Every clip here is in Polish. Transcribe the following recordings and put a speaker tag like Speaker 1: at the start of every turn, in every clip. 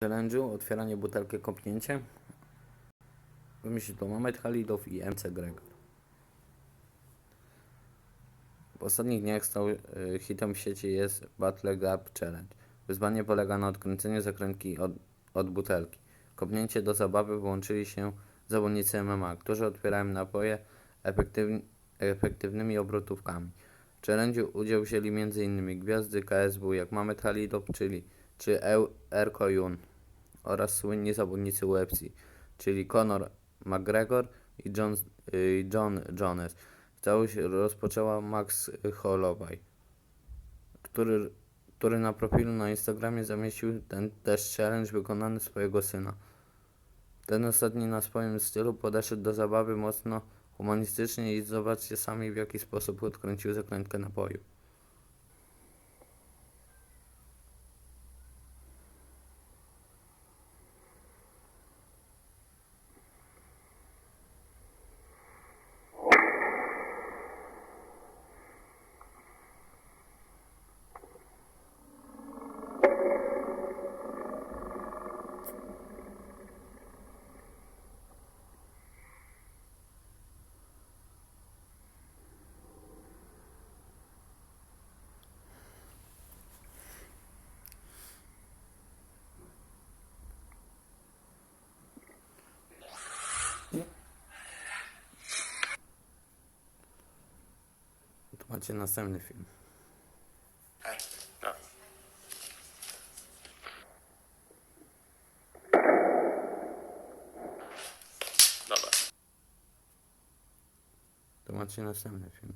Speaker 1: challenge'u otwieranie butelki kopnięcie wymyślił to Mamet Halidow i MC Gregor. W ostatnich dniach stał y, hitem w sieci jest Battle Gap Challenge. Wyzwanie polega na odkręceniu zakrętki od, od butelki. Kopnięcie do zabawy włączyli się zawodnicy MMA, którzy otwierają napoje efektywni, efektywnymi obrotówkami. W challenge'u udział wzięli m.in. gwiazdy KSW jak Mamet Halidow, czyli czy Erko Jun oraz słynni zawodnicy UFC, czyli Conor McGregor i John, y, John Jones. Całość rozpoczęła Max Holloway, który, który na profilu na Instagramie zamieścił ten też challenge wykonany swojego syna. Ten ostatni na swoim stylu podeszedł do zabawy mocno humanistycznie i zobaczcie sami w jaki sposób odkręcił zakrętkę napoju. Macie następny film.
Speaker 2: Hej, no. Dobra.
Speaker 1: Tu macie następny film.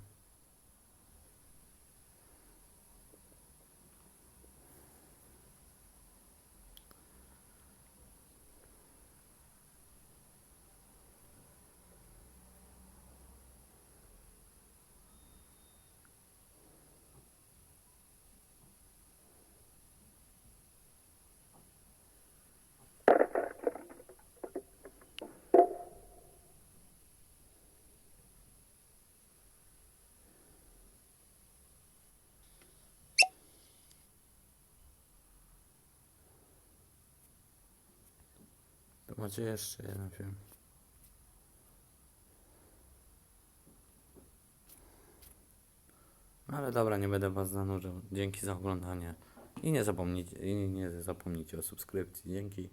Speaker 1: Tu macie jeszcze jeden film. No Ale dobra, nie będę was zanurzał. Dzięki za oglądanie. I nie zapomnijcie, i nie zapomnijcie o subskrypcji. Dzięki.